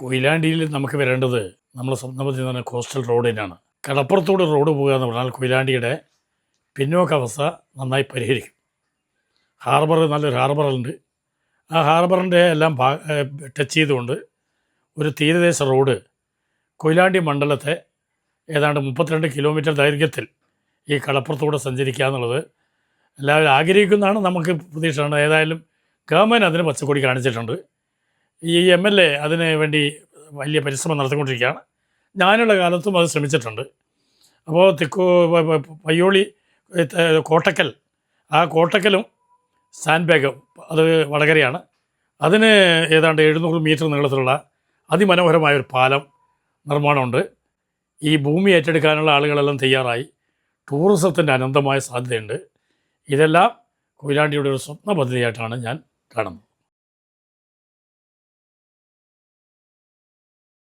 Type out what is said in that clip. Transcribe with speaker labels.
Speaker 1: കൊയിലാണ്ടിയിൽ നമുക്ക് വരേണ്ടത് നമ്മൾ സംബന്ധിച്ച് പറഞ്ഞ കോസ്റ്റൽ റോഡിനാണ്. കടപ്പുറത്തൂടെ റോഡ് പോകുക എന്ന് പറഞ്ഞാൽ കൊയിലാണ്ടിയുടെ പിന്നോക്കാവസ്ഥ നന്നായി പരിഹരിക്കും. ഹാർബർ നല്ലൊരു ഹാർബറുണ്ട്. ആ ഹാർബറിന്റെ എല്ലാം ടച്ച് ചെയ്തുകൊണ്ട് ഒരു തീരദേശ റോഡ് കൊയിലാണ്ടി മണ്ഡലത്തെ ഏതാണ്ട് മുപ്പത്തിരണ്ട് കിലോമീറ്റർ ദൈർഘ്യത്തിൽ ഈ കടപ്പുറത്തൂടെ സഞ്ചരിക്കുക എന്നുള്ളത് എല്ലാവരും ആഗ്രഹിക്കുന്നതാണ്. നമുക്ക് പ്രതീക്ഷയാണ്. ഏതായാലും ഗവൺമെന്റ് അതിന് പച്ചക്കൊടി കാണിച്ചിട്ടുണ്ട്. ഈ എം എൽ എ അതിന് വേണ്ടി വലിയ പരിശ്രമം നടത്തിക്കൊണ്ടിരിക്കുകയാണ്. ഞാനുള്ള കാലത്തും അത് ശ്രമിച്ചിട്ടുണ്ട്. അപ്പോൾ തെക്കോ പയ്യോളി കോട്ടക്കൽ ആ കോട്ടക്കലും സാൻഡ് ബാഗ് അത് വടകരയാണ്. അതിന് ഏതാണ്ട് എഴുന്നൂറ് മീറ്റർ നീളത്തിലുള്ള അതിമനോഹരമായ ഒരു പാലം നിർമ്മാണമുണ്ട്. ഈ ഭൂമി ഏറ്റെടുക്കാനുള്ള ആളുകളെല്ലാം തയ്യാറായി. ടൂറിസത്തിന്റെ അനന്തമായ സാധ്യതയുണ്ട്. ഇതെല്ലാം കൊയിലാണ്ടിയുടെ ഒരു സ്വപ്ന പദ്ധതിയായിട്ടാണ് ഞാൻ കാണുന്നത്.